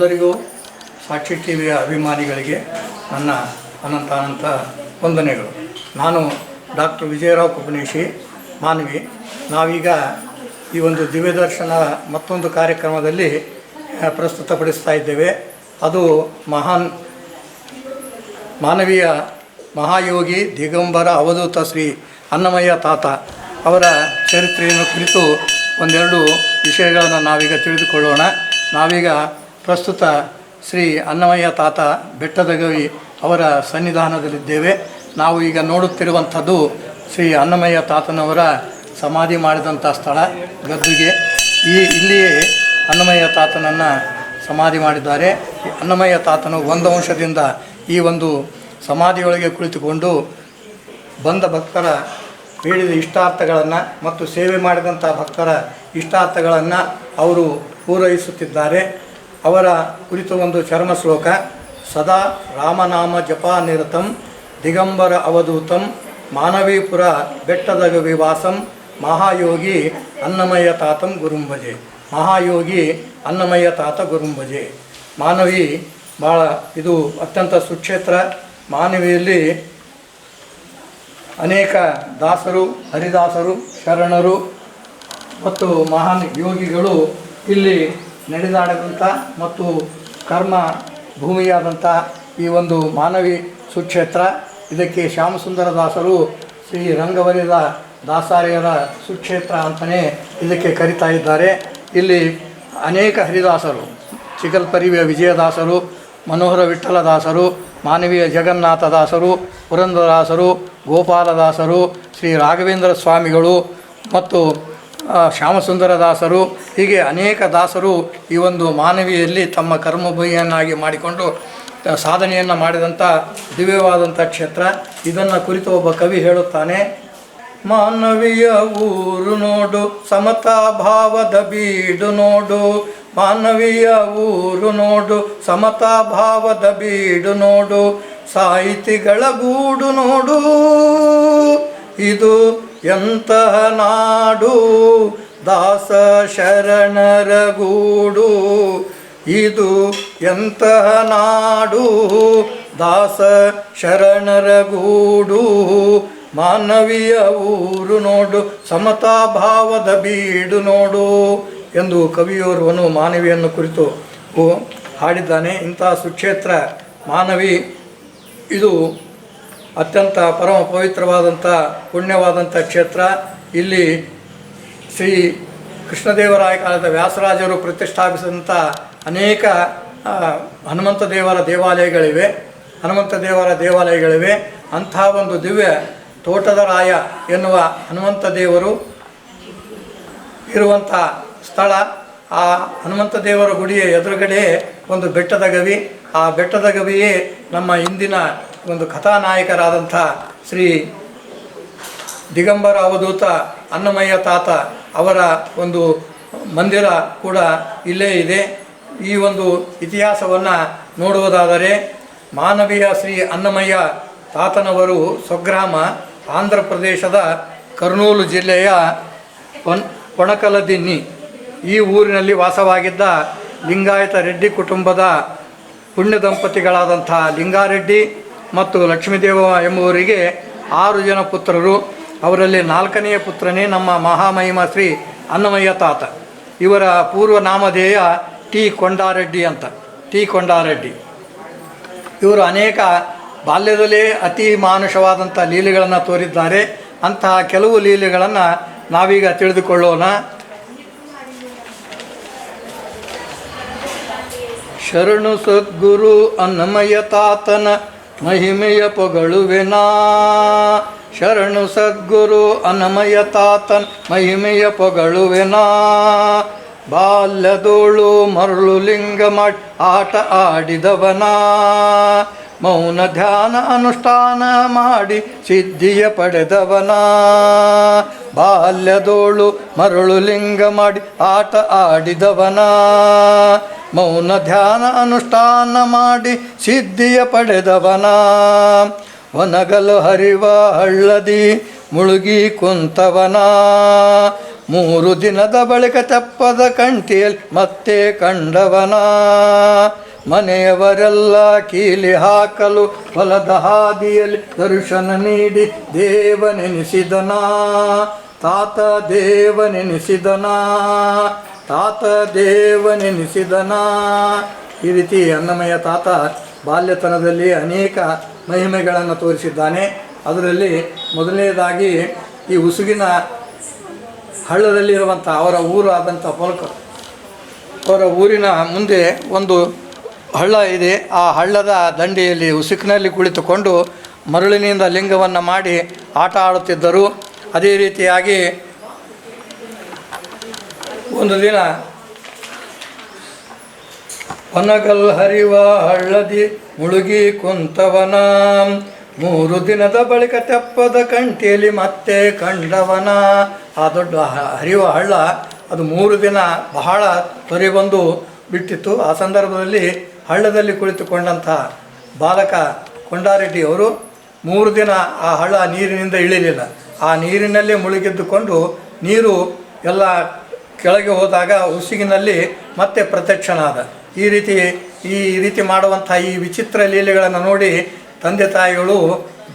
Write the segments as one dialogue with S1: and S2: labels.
S1: ಎಲ್ಲರಿಗೂ ಸಾಕ್ಷಿ ಟಿ ವಿಯ ಅಭಿಮಾನಿಗಳಿಗೆ ನನ್ನ ಅನಂತ ಅನಂತ ವಂದನೆಗಳು. ನಾನು ಡಾಕ್ಟರ್ ವಿಜಯರಾವ್ ಕುಪನೇಶಿ ಮಾನವಿ. ನಾವೀಗ ಈ ಒಂದು ದಿವ್ಯದರ್ಶನ ಮತ್ತೊಂದು ಕಾರ್ಯಕ್ರಮದಲ್ಲಿ ಪ್ರಸ್ತುತಪಡಿಸ್ತಾ ಇದ್ದೇವೆ. ಅದು ಮಹಾನ್ ಮಾನವೀಯ ಮಹಾಯೋಗಿ ದಿಗಂಬರ ಅವಧೂತ ಶ್ರೀ ಅನ್ನಮಯ್ಯ ತಾತ ಅವರ ಚರಿತ್ರೆಯನ್ನು ಕುರಿತು ಒಂದೆರಡು ವಿಷಯಗಳನ್ನು ನಾವೀಗ ತಿಳಿದುಕೊಳ್ಳೋಣ. ನಾವೀಗ ಪ್ರಸ್ತುತ ಶ್ರೀ ಅನ್ನಮಯ್ಯ ತಾತ ಬೆಟ್ಟದ ಗವಿ ಅವರ ಸನ್ನಿಧಾನದಲ್ಲಿದ್ದೇವೆ. ನಾವು ಈಗ ನೋಡುತ್ತಿರುವಂಥದ್ದು ಶ್ರೀ ಅನ್ನಮಯ್ಯ ತಾತನವರ ಸಮಾಧಿ ಮಾಡಿದಂಥ ಸ್ಥಳ ಗದ್ದುಗೆ. ಈ ಇಲ್ಲಿಯೇ ಅನ್ನಮಯ್ಯ ತಾತನನ್ನು ಸಮಾಧಿ ಮಾಡಿದ್ದಾರೆ. ಅನ್ನಮಯ್ಯ ತಾತನು ಒಂದು ಅಂಶದಿಂದ ಈ ಒಂದು ಸಮಾಧಿಯೊಳಗೆ ಕುಳಿತುಕೊಂಡು ಬಂದ ಭಕ್ತರ ಹೇಳಿದ ಇಷ್ಟಾರ್ಥಗಳನ್ನು ಮತ್ತು ಸೇವೆ ಮಾಡಿದಂಥ ಭಕ್ತರ ಇಷ್ಟಾರ್ಥಗಳನ್ನು ಅವರು ಪೂರೈಸುತ್ತಿದ್ದಾರೆ. ಅವರ ಕುರಿತು ಒಂದು ಚರ್ಮ ಶ್ಲೋಕ ಸದಾ ರಾಮನಾಮ ಜಪಾನಿರತಂ, ದಿಗಂಬರ ಅವಧೂತಂ, ಮಾನವೀಪುರ ಬೆಟ್ಟದ ವಿವಾಸಂ, ಮಹಾಯೋಗಿ ಅನ್ನಮಯ್ಯ ತಾತಂ ಗುರುಂಭಜೆ. ಮಹಾಯೋಗಿ ಅನ್ನಮಯ ತಾತ ಗುರುಂಭಜೆ. ಮಾನವಿ ಭಾಳ ಇದು ಅತ್ಯಂತ ಸುಕ್ಷೇತ್ರ. ಮಾನವಿಯಲ್ಲಿ ಅನೇಕ ದಾಸರು, ಹರಿದಾಸರು, ಶರಣರು ಮತ್ತು ಮಹಾನ್ ಯೋಗಿಗಳು ಇಲ್ಲಿ ನಡೆದಾಡಿದಂಥ ಮತ್ತು ಕರ್ಮ ಭೂಮಿಯಾದಂಥ ಈ ಒಂದು ಮಾನವಿ ಸುಕ್ಷೇತ್ರ. ಇದಕ್ಕೆ ಶ್ಯಾಮಸುಂದರ ದಾಸರು ಶ್ರೀ ರಂಗವರಿದ ದಾಸಾರ್ಯರ ಸುಕ್ಷೇತ್ರ ಅಂತಲೇ ಇದಕ್ಕೆ ಕರಿತಾ ಇದ್ದಾರೆ. ಇಲ್ಲಿ ಅನೇಕ ಹರಿದಾಸರು, ಚಿಗಲ್ಪರಿವಿಯ ವಿಜಯದಾಸರು, ಮನೋಹರ ವಿಠ್ಠಲದಾಸರು ಮಾನವೀಯ ಜಗನ್ನಾಥದಾಸರು, ಪುರಂದರದಾಸರು, ಗೋಪಾಲದಾಸರು, ಶ್ರೀ ರಾಘವೇಂದ್ರ ಸ್ವಾಮಿಗಳು ಮತ್ತು ಆ, ಶ್ಯಾಮಸುಂದರ ದಾಸರು ಹೀಗೆ ಅನೇಕ ದಾಸರು ಈ ಒಂದು ಮಾನವಿಯಲ್ಲಿ ತಮ್ಮ ಕರ್ಮಭೂಮಿಯನ್ನಾಗಿ ಮಾಡಿಕೊಂಡು ಸಾಧನೆಯನ್ನು ಮಾಡಿದಂಥ ದಿವ್ಯವಾದಂಥ ಕ್ಷೇತ್ರ. ಇದನ್ನು ಕುರಿತು ಒಬ್ಬ ಕವಿ ಹೇಳುತ್ತಾನೆ ಮಾನವೀಯ ಊರು ನೋಡು ಸಮತಾ ಭಾವದ ಬೀಡು ನೋಡು. ಮಾನವೀಯ ಊರು ನೋಡು ಸಮತಾ ಭಾವದ ಬೀಡು ನೋಡು. ಸಾಹಿತಿಗಳ ಗೂಡು ನೋಡು. ಇದು ಎಂತಹ ನಾಡು? ದಾಸ ಶರಣರ ಗೂಡು ಇದು ಎಂತಹ ನಾಡು? ದಾಸ ಶರಣರ ಗೂಡು ಮಾನವೀಯ ಊರು ನೋಡು, ಸಮತಾ ಭಾವದ ಬೀಡು ನೋಡು ಎಂದು ಕವಿಯೋರ್ವನು ಮಾನವಿಯನ್ನು ಕುರಿತು ಹಾಡಿದ್ದಾನೆ. ಇಂತಹ ಸುಕ್ಷೇತ್ರ ಮಾನವಿ, ಇದು ಅತ್ಯಂತ ಪರಮ ಪವಿತ್ರವಾದಂಥ ಪುಣ್ಯವಾದಂಥ ಕ್ಷೇತ್ರ. ಇಲ್ಲಿ ಶ್ರೀ ಕೃಷ್ಣದೇವರಾಯ ಕಾಲದ ವ್ಯಾಸರಾಜರು ಪ್ರತಿಷ್ಠಾಪಿಸಿದಂಥ ಅನೇಕ ಹನುಮಂತ ದೇವರ ದೇವಾಲಯಗಳಿವೆ. ಹನುಮಂತ ದೇವರ ದೇವಾಲಯಗಳಿವೆ. ಅಂಥ ಒಂದು ದಿವ್ಯ ತೋಟದ ರಾಯ ಎನ್ನುವ ಹನುಮಂತ ದೇವರು ಇರುವಂಥ ಸ್ಥಳ. ಆ ಹನುಮಂತ ದೇವರ ಗುಡಿಯ ಎದುರುಗಡೆ ಒಂದು ಬೆಟ್ಟದ ಗವಿ. ಆ ಬೆಟ್ಟದ ಗವಿಯೇ ನಮ್ಮ ಇಂದಿನ ಒಂದು ಕಥಾನಾಯಕರಾದಂಥ ಶ್ರೀ ದಿಗಂಬರ ಅವಧೂತ ಅನ್ನಮಯ್ಯ ತಾತ ಅವರ ಒಂದು ಮಂದಿರ ಕೂಡ ಇಲ್ಲೇ ಇದೆ. ಈ ಒಂದು ಇತಿಹಾಸವನ್ನು ನೋಡುವುದಾದರೆ ಮಾನವೀಯ ಶ್ರೀ ಅನ್ನಮಯ್ಯ ತಾತನವರು ಸ್ವಗ್ರಾಮ ಆಂಧ್ರ ಪ್ರದೇಶದ ಕರ್ನೂಲು ಜಿಲ್ಲೆಯ ಪೊನ್ ಕೊಣಕಲದಿನ್ನಿ ಈ ಊರಿನಲ್ಲಿ ವಾಸವಾಗಿದ್ದ ಲಿಂಗಾಯತ ರೆಡ್ಡಿ ಕುಟುಂಬದ ಪುಣ್ಯ ದಂಪತಿಗಳಾದಂಥ ಲಿಂಗಾರೆಡ್ಡಿ ಮತ್ತು ಲಕ್ಷ್ಮೀದೇವ ಎಂಬುವರಿಗೆ ಆರು ಜನ ಪುತ್ರರು. ಅವರಲ್ಲಿ ನಾಲ್ಕನೆಯ ಪುತ್ರನೇ ನಮ್ಮ ಮಹಾಮಹಿಮ ಶ್ರೀ ಅನ್ನಮಯ್ಯ ತಾತ. ಇವರ ಪೂರ್ವ ನಾಮಧೇಯ ಟಿ ಕೊಂಡಾರೆಡ್ಡಿ ಅಂತ. ಟಿ ಕೊಂಡಾರೆಡ್ಡಿ. ಇವರು ಅನೇಕ ಬಾಲ್ಯದಲ್ಲೇ ಅತಿ ಮಾನುಷವಾದಂಥ ಲೀಲೆಗಳನ್ನು ತೋರಿದ್ದಾರೆ. ಅಂತಹ ಕೆಲವು ಲೀಲೆಗಳನ್ನು ನಾವೀಗ ತಿಳಿದುಕೊಳ್ಳೋಣ. ಶರಣು ಸದ್ಗುರು ಅನ್ನಮಯ ತಾತನ ಮಹಿಮೆಯ ಪೊಗಳುವೆನಾ. ಶರಣು ಸದ್ಗುರು ಅನಮಯ ತಾತನ್, ಮಹಿಮೆಯ ಪೊಗಳುವೆನಾ. ಬಾಲ್ಯದೋಳು ಮರಳು ಲಿಂಗ ಮಾಡಿ ಆಟ ಆಡಿದವನ. ಮೌನ ಧ್ಯಾನ ಅನುಷ್ಠಾನ ಮಾಡಿ ಸಿದ್ಧಿಯ ಪಡೆದವನ. ಬಾಲ್ಯದೋಳು ಮರಳು ಲಿಂಗ ಮಾಡಿ ಆಟ ಆಡಿದವನ. ಮೌನ ಧ್ಯಾನ ಅನುಷ್ಠಾನ ಮಾಡಿ ಸಿದ್ಧಿಯ ಪಡೆದವನ. ಒನಗಲು ಹರಿವ ಹಳ್ಳದಿ ಮುಳುಗಿ ಕುಂತವನ. ಮೂರು ದಿನದ ಬಳಿಕ ತೆಪ್ಪದ ಕಂಠಿಯಲ್ಲಿ ಮತ್ತೆ ಕಂಡವನ. ಮನೆಯವರೆಲ್ಲ ಕೀಲಿ ಹಾಕಲು ಹೊಲದ ಹಾದಿಯಲ್ಲಿ ದರ್ಶನ ನೀಡಿ ದೇವನೆನಿಸಿದನ. ತಾತ ದೇವನೆನಿಸಿದನ. ತಾತ ದೇವನೆನಿಸಿದನ? ಈ ರೀತಿ ಅನ್ನಮಯ ತಾತ ಬಾಲ್ಯತನದಲ್ಲಿ ಅನೇಕ ಮಹಿಮೆಗಳನ್ನು ತೋರಿಸಿದ್ದಾನೆ. ಅದರಲ್ಲಿ ಮೊದಲನೇದಾಗಿ ಈ ಉಸುಗಿನ ಹಳ್ಳದಲ್ಲಿರುವಂಥ ಅವರ ಊರು ಆದಂಥ ಪೊಲಕ. ಅವರ ಊರಿನ ಮುಂದೆ ಒಂದು ಹಳ್ಳ ಇದೆ. ಆ ಹಳ್ಳದ ದಂಡೆಯಲ್ಲಿ ಉಸುಕಿನಲ್ಲಿ ಕುಳಿತುಕೊಂಡು ಮರಳಿನಿಂದ ಲಿಂಗವನ್ನು ಮಾಡಿ ಆಟ ಆಡುತ್ತಿದ್ದರು. ಅದೇ ರೀತಿಯಾಗಿ ಒಂದು ದಿನ ಹೊನಗಲ್ ಹರಿವ ಹಳ್ಳದಿ ಮುಳುಗಿ ಕುಂತವನ. ಮೂರು ದಿನದ ಬಳಿಕ ತೆಪ್ಪದ ಕಂಠಿಯಲ್ಲಿ ಮತ್ತೆ ಕಂಡವನ. ಆ ದೊಡ್ಡ ಹರಿಯುವ ಹಳ್ಳ ಅದು ಮೂರು ದಿನ ಬಹಳ ತೊರೆ ಬಂದು ಬಿಟ್ಟಿತ್ತು. ಆ ಸಂದರ್ಭದಲ್ಲಿ ಹಳ್ಳದಲ್ಲಿ ಕುಳಿತುಕೊಂಡಂತಹ ಬಾಲಕ ಕೊಂಡಾರೆಡ್ಡಿಯವರು ಮೂರು ದಿನ ಆ ಹಳ್ಳ ನೀರಿನಿಂದ ಇಳಿಲಿಲ್ಲ. ಆ ನೀರಿನಲ್ಲೇ ಮುಳುಗಿದ್ದುಕೊಂಡು ನೀರು ಎಲ್ಲ ಕೆಳಗೆ ಹೋದಾಗ ಹುಸಿಗಿನಲ್ಲಿ ಮತ್ತೆ ಪ್ರತ್ಯಕ್ಷನಾದ. ಈ ರೀತಿ ಈ ರೀತಿ ಮಾಡುವಂಥ ಈ ವಿಚಿತ್ರ ಲೀಲೆಗಳನ್ನು ನೋಡಿ ತಂದೆ ತಾಯಿಗಳು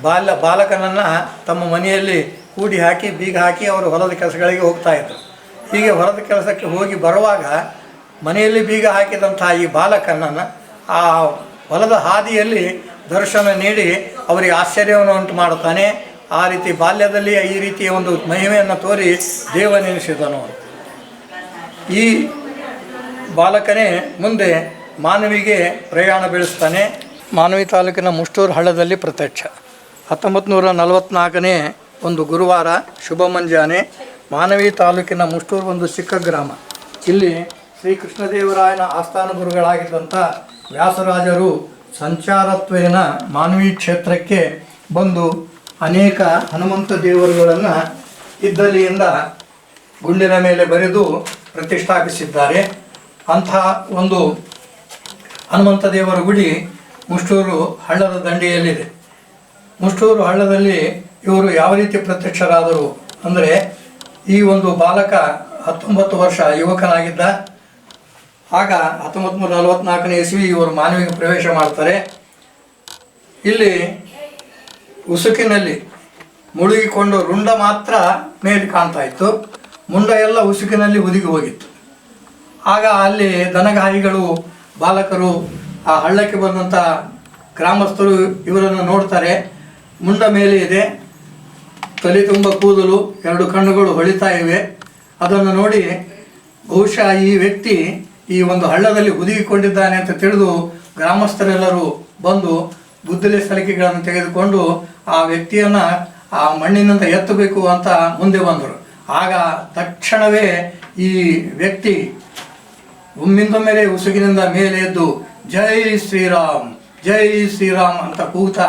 S1: ಬಾಲ್ಯ ಬಾಲಕನನ್ನು ತಮ್ಮ ಮನೆಯಲ್ಲಿ ಕೂಡಿ ಹಾಕಿ, ಬೀಗ ಹಾಕಿ ಅವರು ಹೊಲದ ಕೆಲಸಗಳಿಗೆ ಹೋಗ್ತಾ ಇದ್ರು. ಹೀಗೆ ಹೊಲದ ಕೆಲಸಕ್ಕೆ ಹೋಗಿ ಬರುವಾಗ ಮನೆಯಲ್ಲಿ ಬೀಗ ಹಾಕಿದಂಥ ಈ ಬಾಲಕನನ್ನು ಆ ಹೊಲದ ಹಾದಿಯಲ್ಲಿ ದರ್ಶನ ನೀಡಿ ಅವರಿಗೆ ಆಶ್ಚರ್ಯವನ್ನು ಉಂಟು ಮಾಡುತ್ತಾನೆ. ಆ ರೀತಿ ಬಾಲ್ಯದಲ್ಲಿ ಈ ರೀತಿಯ ಒಂದು ಮಹಿಮೆಯನ್ನು ತೋರಿ ದೇವನೆನಿಸಿದನು. ಈ ಬಾಲಕನೇ ಮುಂದೆ ಮಾನವಿಗೆ ಪ್ರಯಾಣ ಬೆಳೆಸ್ತಾನೆ. ಮಾನವಿ ತಾಲೂಕಿನ ಮುಷ್ಟೂರು ಹಳ್ಳದಲ್ಲಿ ಪ್ರತ್ಯಕ್ಷ. ಹತ್ತೊಂಬತ್ತು ನಲವತ್ತ್ನಾಲ್ಕನೇ ಒಂದು ಗುರುವಾರ ಶುಭ ಮುಂಜಾನೆ. ಮಾನವಿ ತಾಲೂಕಿನ ಮುಷ್ಟೂರು ಒಂದು ಚಿಕ್ಕ ಗ್ರಾಮ. ಇಲ್ಲಿ ಶ್ರೀ ಕೃಷ್ಣದೇವರಾಯನ ಆಸ್ಥಾನ ಗುರುಗಳಾಗಿದ್ದಂಥ ವ್ಯಾಸರಾಜರು ಸಂಚಾರತ್ವೇನ ಮಾನವಿ ಕ್ಷೇತ್ರಕ್ಕೆ ಬಂದು ಅನೇಕ ಹನುಮಂತ ದೇವರುಗಳನ್ನು ಇದ್ದಲಿಯಿಂದ ಗುಂಡಿನ ಮೇಲೆ ಬರೆದು ಪ್ರತಿಷ್ಠಾಪಿಸಿದ್ದಾರೆ. ಅಂತಹ ಒಂದು ಹನುಮಂತ ದೇವರ ಗುಡಿ ಮುಷ್ಟೂರು ಹಳ್ಳದ ದಂಡೆಯಲ್ಲಿದೆ. ಮುಷ್ಟೂರು ಹಳ್ಳದಲ್ಲಿ ಇವರು ಯಾವ ರೀತಿ ಪ್ರತ್ಯಕ್ಷರಾದರು ಅಂದರೆ ಈ ಒಂದು ಬಾಲಕ ಹತ್ತೊಂಬತ್ತು ವರ್ಷ ಯುವಕನಾಗಿದ್ದ, ಆಗ ಹತ್ತೊಂಬತ್ತು ನೂರ ನಲವತ್ನಾಲ್ಕನೇ ಇಸ್ವಿ ಇವರು ಮಾನವಿಗೆ ಪ್ರವೇಶ ಮಾಡ್ತಾರೆ. ಇಲ್ಲಿ ಉಸುಕಿನಲ್ಲಿ ಮುಳುಗಿಕೊಂಡು ರುಂಡ ಮಾತ್ರ ಮೇಲೆ ಕಾಣ್ತಾ ಇತ್ತು. ಮುಂಡ ಎಲ್ಲ ಉಸುಕಿನಲ್ಲಿ ಹುದುಗಿ ಹೋಗಿತ್ತು. ಆಗ ಅಲ್ಲಿ ದನಗಾಹಿಗಳು ಬಾಲಕರು, ಆ ಹಳ್ಳಕ್ಕೆ ಬಂದಂಥ ಗ್ರಾಮಸ್ಥರು ಇವರನ್ನು ನೋಡ್ತಾರೆ. ಮುಂಡ ಮೇಲೆ ಇದೆ. ತಲೆ ತುಂಬ ಕೂದಲು, ಎರಡು ಕಣ್ಣುಗಳು ಹೊಳಿತಾ ಇವೆ. ಅದನ್ನು ನೋಡಿ ಬಹುಶಃ ಈ ವ್ಯಕ್ತಿ ಈ ಒಂದು ಹಳ್ಳದಲ್ಲಿ ಹುದುಗಿಕೊಂಡಿದ್ದಾನೆ ಅಂತ ತಿಳಿದು ಗ್ರಾಮಸ್ಥರೆಲ್ಲರೂ ಬಂದು ಗುದ್ದಲಿ ಸಲಿಕೆಗಳನ್ನು ತೆಗೆದುಕೊಂಡು ಆ ವ್ಯಕ್ತಿಯನ್ನು ಆ ಮಣ್ಣಿನಿಂದ ಎತ್ತಬೇಕು ಅಂತ ಮುಂದೆ ಬಂದರು. ಆಗ ತಕ್ಷಣವೇ ಈ ವ್ಯಕ್ತಿ ಒಮ್ಮಿಂದೊಮ್ಮೆಲೆ ಉಸುಗಿನಿಂದ ಮೇಲೆ ಎದ್ದು, ಜೈ ಶ್ರೀರಾಮ್ ಜೈ ಶ್ರೀರಾಮ್ ಅಂತ ಕೂಗ್ತಾ,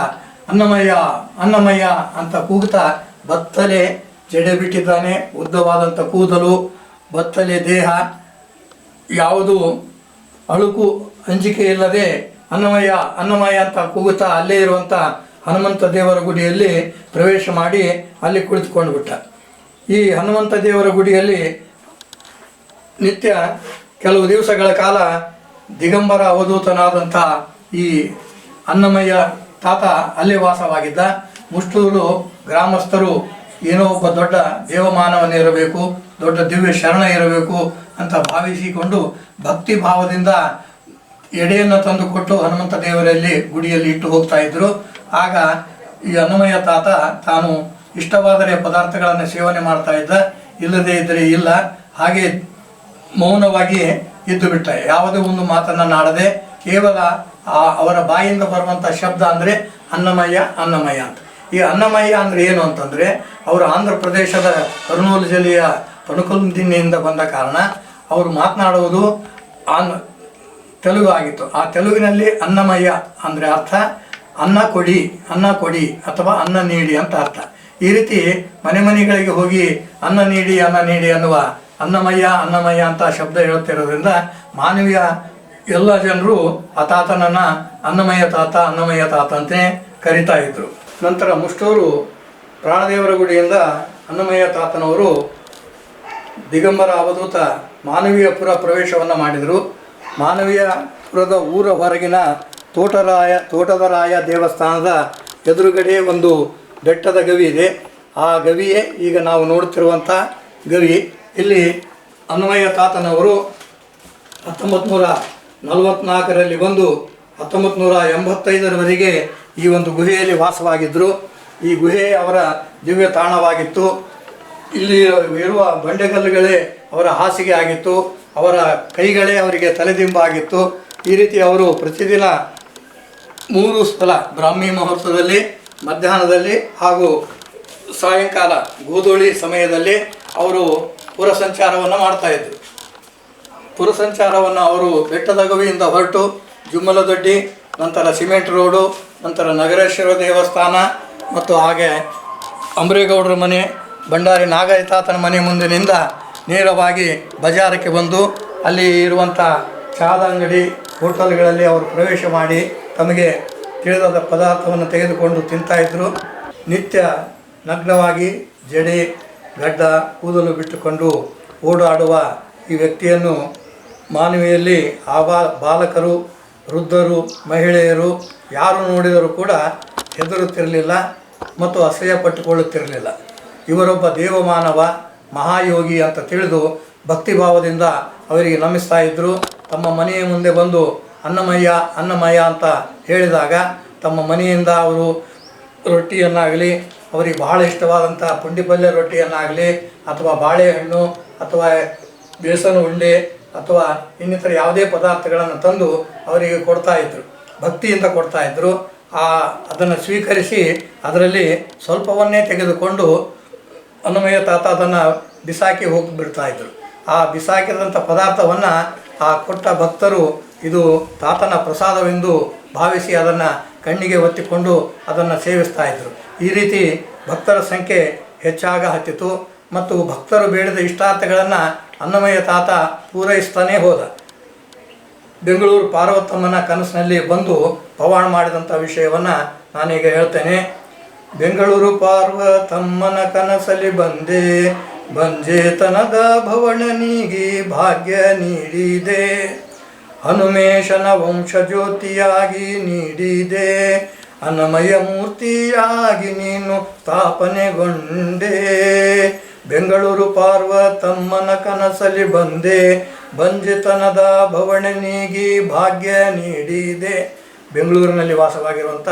S1: ಅನ್ನಮಯ್ಯ ಅನ್ನಮಯ್ಯ ಅಂತ ಕೂಗ್ತಾ ಬತ್ತಲೆ ಜಡೆ ಬಿಟ್ಟಿದ್ದಾನೆ. ಉದ್ದವಾದಂಥ ಕೂದಲು, ಬತ್ತಲೆ ದೇಹ, ಯಾವುದು ಅಳುಕು ಅಂಜಿಕೆ ಇಲ್ಲದೆ, ಅನ್ನಮಯ್ಯ ಅನ್ನಮಯ್ಯ ಅಂತ ಕೂಗುತ್ತಾ ಅಲ್ಲೇ ಇರುವಂಥ ಹನುಮಂತ ದೇವರ ಗುಡಿಯಲ್ಲಿ ಪ್ರವೇಶ ಮಾಡಿ ಅಲ್ಲಿ ಕುಳಿತುಕೊಂಡು ಬಿಟ್ಟ. ಈ ಹನುಮಂತ ದೇವರ ಗುಡಿಯಲ್ಲಿ ನಿತ್ಯ ಕೆಲವು ದಿವಸಗಳ ಕಾಲ ದಿಗಂಬರ ಅವಧೂತನಾದಂಥ ಈ ಅನ್ನಮಯ್ಯ ತಾತ ಅಲ್ಲೇ ವಾಸವಾಗಿದ್ದ. ಮುಷ್ಟೂರು ಗ್ರಾಮಸ್ಥರು ಏನೋ ಒಬ್ಬ ದೊಡ್ಡ ದೇವಮಾನವನಿರಬೇಕು ದೊಡ್ಡ ದಿವ್ಯ ಶರಣ ಇರಬೇಕು ಅಂತ ಭಾವಿಸಿಕೊಂಡು ಭಕ್ತಿ ಭಾವದಿಂದ ಎಡೆಯನ್ನು ತಂದುಕೊಟ್ಟು ಹನುಮಂತ ದೇವರಲ್ಲಿ ಗುಡಿಯಲ್ಲಿ ಇಟ್ಟು ಹೋಗ್ತಾ ಇದ್ದರು ಆಗ ಈ ಅನ್ನಮಯ್ಯ ತಾತ ತಾನು ಇಷ್ಟವಾದರೆ ಪದಾರ್ಥಗಳನ್ನು ಸೇವನೆ ಮಾಡ್ತಾ ಇದ್ದ, ಇಲ್ಲದೇ ಇದ್ದರೆ ಇಲ್ಲ, ಹಾಗೆ ಮೌನವಾಗಿ ಇದ್ದು ಬಿಟ್ಟ. ಯಾವುದೇ ಒಂದು ಮಾತನ್ನು ನಾಡದೆ ಕೇವಲ ಅವರ ಬಾಯಿಂದ ಬರುವಂಥ ಶಬ್ದ ಅಂದರೆ ಅನ್ನಮಯ್ಯ ಅನ್ನಮಯ್ಯ ಅಂತ. ಈ ಅನ್ನಮಯ್ಯ ಅಂದರೆ ಏನು ಅಂತಂದರೆ, ಅವರು ಆಂಧ್ರ ಪ್ರದೇಶದ ಕರ್ನೂಲು ಜಿಲ್ಲೆಯ ಪಣಕುಂದಿನಿಂದ ಬಂದ ಕಾರಣ ಅವರು ಮಾತನಾಡುವುದು ಆನ್ ತೆಲುಗು ಆಗಿತ್ತು. ಆ ತೆಲುಗಿನಲ್ಲಿ ಅನ್ನಮಯ್ಯ ಅಂದರೆ ಅರ್ಥ ಅನ್ನ ಕೊಡಿ ಅನ್ನ ಕೊಡಿ ಅಥವಾ ಅನ್ನ ನೀಡಿ ಅಂತ ಅರ್ಥ. ಈ ರೀತಿ ಮನೆ ಮನೆಗಳಿಗೆ ಹೋಗಿ ಅನ್ನ ನೀಡಿ ಅನ್ನ ನೀಡಿ ಅನ್ನುವ ಅನ್ನಮಯ್ಯ ಅನ್ನಮಯ್ಯ ಅಂತ ಶಬ್ದ ಹೇಳುತ್ತಿರೋದ್ರಿಂದ ಮಾನವೀಯ ಎಲ್ಲ ಜನರು ಆ ತಾತನನ್ನ ಅನ್ನಮಯ್ಯ ತಾತ ಅನ್ನಮಯ್ಯ ತಾತ ಅಂತಲೇ ಕರಿತಾ ಇದ್ರು. ನಂತರ ಮುಷ್ಟೂರು ಪ್ರಾಣದೇವರ ಗುಡಿಯಿಂದ ಅನ್ನಮಯ್ಯ ತಾತನವರು ದಿಗಂಬರ ಅವಧೂತ ಮಾನವೀಯಪುರ ಪ್ರವೇಶವನ್ನು ಮಾಡಿದರು. ಮಾನವೀಯಪುರದ ಊರ ಹೊರಗಿನ ತೋಟರಾಯ, ತೋಟದರಾಯ ದೇವಸ್ಥಾನದ ಎದುರುಗಡೆ ಒಂದು ಬೆಟ್ಟದ ಗವಿ ಇದೆ. ಆ ಗವಿಯೇ ಈಗ ನಾವು ನೋಡುತ್ತಿರುವಂಥ ಗವಿ. ಇಲ್ಲಿ ಅನ್ವಯ ತಾತನವರು ಹತ್ತೊಂಬತ್ತು ನೂರ ನಲವತ್ತ್ನಾಲ್ಕರಲ್ಲಿ ಬಂದು ಹತ್ತೊಂಬತ್ತು ನೂರ ಎಂಬತ್ತೈದರವರೆಗೆ ಈ ಒಂದು ಗುಹೆಯಲ್ಲಿ ವಾಸವಾಗಿದ್ದರು ಈ ಗುಹೆ ಅವರ ದಿವ್ಯ ತಾಣವಾಗಿತ್ತು. ಇಲ್ಲಿ ಇರುವ ಬಂಡೆಗಲ್ಲುಗಳೇ ಅವರ ಹಾಸಿಗೆ ಆಗಿತ್ತು. ಅವರ ಕೈಗಳೇ ಅವರಿಗೆ ತಲೆದಿಂಬ ಆಗಿತ್ತು. ಈ ರೀತಿ ಅವರು ಪ್ರತಿದಿನ ಮೂರು ಸಲ ಬ್ರಾಹ್ಮಿ ಮುಹೂರ್ತದಲ್ಲಿ ಮಧ್ಯಾಹ್ನದಲ್ಲಿ ಹಾಗೂ ಸಾಯಂಕಾಲ ಗೋಧೂಳಿ ಸಮಯದಲ್ಲಿ ಅವರು ಪುರ ಸಂಚಾರವನ್ನು ಮಾಡ್ತಾಯಿದ್ರು ಪುರ ಸಂಚಾರವನ್ನು ಅವರು ಬೆಟ್ಟದ ಗವಿಯಿಂದ ಹೊರಟು ಜುಮ್ಮಲದೊಡ್ಡಿ, ನಂತರ ಸಿಮೆಂಟ್ ರೋಡು, ನಂತರ ನಗರೇಶ್ವರ ದೇವಸ್ಥಾನ ಮತ್ತು ಹಾಗೆ ಅಂಬ್ರೇಗೌಡರ ಮನೆ, ಭಂಡಾರಿ ನಾಗತಾತನ ಮನೆ ಮುಂದಿನಿಂದ ನೇರವಾಗಿ ಬಜಾರಕ್ಕೆ ಬಂದು ಅಲ್ಲಿ ಇರುವಂಥ ಚಹಾದ ಅಂಗಡಿ, ಹೋಟೆಲ್ಗಳಲ್ಲಿ ಅವರು ಪ್ರವೇಶ ಮಾಡಿ ತಮಗೆ ತಿಳಿದಾದ ಪದಾರ್ಥವನ್ನು ತೆಗೆದುಕೊಂಡು ತಿಂತಾಯಿದ್ರು ನಿತ್ಯ ನಗ್ನವಾಗಿ ಜಡೆ, ಗಡ್ಡ ಕೂದಲು ಬಿಟ್ಟುಕೊಂಡು ಓಡಾಡುವ ಈ ವ್ಯಕ್ತಿಯನ್ನು ಮಾನವಿಯಲ್ಲಿ ಆ ಬಾಲಕರು, ವೃದ್ಧರು, ಮಹಿಳೆಯರು ಯಾರು ನೋಡಿದರೂ ಕೂಡ ಹೆದರುತ್ತಿರಲಿಲ್ಲ ಮತ್ತು ಅಸಹ್ಯ ಪಟ್ಟುಕೊಳ್ಳುತ್ತಿರಲಿಲ್ಲ. ಇವರೊಬ್ಬ ದೇವಮಾನವ, ಮಹಾಯೋಗಿ ಅಂತ ತಿಳಿದು ಭಕ್ತಿಭಾವದಿಂದ ಅವರಿಗೆ ನಮಿಸ್ತಾ ಇದ್ದರು ತಮ್ಮ ಮನೆಯ ಮುಂದೆ ಬಂದು, ಅನ್ನಮಯ್ಯ ಅನ್ನಮಯ್ಯ ಅಂತ ಹೇಳಿದಾಗ ತಮ್ಮ ಮನೆಯಿಂದ ಅವರು ರೊಟ್ಟಿಯನ್ನಾಗಲಿ, ಅವರಿಗೆ ಬಹಳ ಇಷ್ಟವಾದಂಥ ಪುಂಡಿ ಪಲ್ಯ ರೊಟ್ಟಿಯನ್ನಾಗಲಿ, ಅಥವಾ ಬಾಳೆಹಣ್ಣು, ಅಥವಾ ಬೇಸನ ಉಂಡೆ, ಅಥವಾ ಇನ್ನಿತರ ಯಾವುದೇ ಪದಾರ್ಥಗಳನ್ನು ತಂದು ಅವರಿಗೆ ಕೊಡ್ತಾ ಇದ್ದರು ಭಕ್ತಿಯಿಂದ ಕೊಡ್ತಾ ಇದ್ದರು ಆ, ಅದನ್ನು ಸ್ವೀಕರಿಸಿ ಅದರಲ್ಲಿ ಸ್ವಲ್ಪವನ್ನೇ ತೆಗೆದುಕೊಂಡು ಅನುಮಯ ತಾತ ಅದನ್ನು ಬಿಸಾಕಿ ಹೋಗಿಬಿಡ್ತಾ ಇದ್ರು. ಆ ಬಿಸಾಕಿದಂಥ ಪದಾರ್ಥವನ್ನು ಆ ಕೊಟ್ಟ ಭಕ್ತರು, ಇದು ತಾತನ ಪ್ರಸಾದವೆಂದು ಭಾವಿಸಿ ಅದನ್ನು ಕಣ್ಣಿಗೆ ಒತ್ತಿಕೊಂಡು ಅದನ್ನು ಸೇವಿಸ್ತಾ ಇದ್ದರು ಈ ರೀತಿ ಭಕ್ತರ ಸಂಖ್ಯೆ ಹೆಚ್ಚಾಗ ಹತ್ತಿತು ಮತ್ತು ಭಕ್ತರು ಬೇಡಿದ ಇಷ್ಟಾರ್ಥಗಳನ್ನು ಅನ್ನಮಯ ತಾತ ಪೂರೈಸ್ತಾನೇ ಹೋದ. ಬೆಂಗಳೂರು ಪಾರ್ವತಮ್ಮನ ಕನಸಿನಲ್ಲಿ ಬಂದು ಪವಾಡ ಮಾಡಿದಂಥ ವಿಷಯವನ್ನು ನಾನೀಗ ಹೇಳ್ತೇನೆ. ಬೆಂಗಳೂರು ಪಾರ್ವತಮ್ಮನ ಕನಸಲ್ಲಿ ಬಂದೆ, ಬಂಜೇತನದ ಭವಣನಿಗೆ ಭಾಗ್ಯ ನೀಡಿದೆ. ಹನುಮೇಶನ ವಂಶಜ್ಯೋತಿಯಾಗಿ ನೀಡಿದೆ. ಅನ್ನಮಯ ಮೂರ್ತಿಯಾಗಿ ನೀನು ಸ್ಥಾಪನೆಗೊಂಡೆ. ಬೆಂಗಳೂರು ಪಾರ್ವತಮ್ಮನ ಕನಸಲ್ಲಿ ಬಂದೆ. ಬಂಜಿತನದ ಭವಣನಿಗೆ ಭಾಗ್ಯ ನೀಡಿದೆ. ಬೆಂಗಳೂರಿನಲ್ಲಿ ವಾಸವಾಗಿರುವಂಥ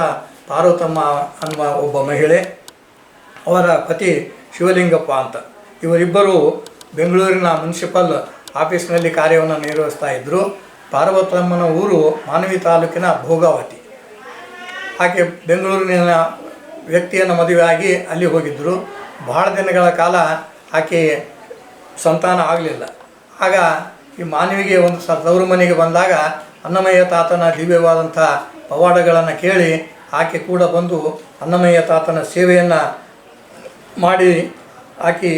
S1: ಪಾರ್ವತಮ್ಮ ಅನ್ನುವ ಒಬ್ಬ ಮಹಿಳೆ, ಅವರ ಪತಿ ಶಿವಲಿಂಗಪ್ಪ ಅಂತ. ಇವರಿಬ್ಬರು ಬೆಂಗಳೂರಿನ ಮುನ್ಸಿಪಲ್ ಆಫೀಸ್ನಲ್ಲಿ ಕಾರ್ಯವನ್ನು ನಿರ್ವಹಿಸ್ತಾ ಇದ್ದರು ಪಾರ್ವತಮ್ಮನ ಊರು ಮಾನವಿ ತಾಲೂಕಿನ ಭೋಗಾವತಿ. ಆಕೆ ಬೆಂಗಳೂರಿನ ವ್ಯಕ್ತಿಯನ್ನು ಮದುವೆಯಾಗಿ ಅಲ್ಲಿ ಹೋಗಿದ್ದರು ಬಹಳ ದಿನಗಳ ಕಾಲ ಆಕೆ ಸಂತಾನ ಆಗಲಿಲ್ಲ. ಆಗ ಈ ಮಾನವಿಗೆ ಒಂದು ಸ ತವರು ಮನೆಗೆ ಬಂದಾಗ ಅನ್ನಮಯ್ಯ ತಾತನ ದಿವ್ಯವಾದಂಥ ಪವಾಡಗಳನ್ನು ಕೇಳಿ ಆಕೆ ಕೂಡ ಬಂದು ಅನ್ನಮಯ್ಯ ತಾತನ ಸೇವೆಯನ್ನು ಮಾಡಿ ಆಕೆ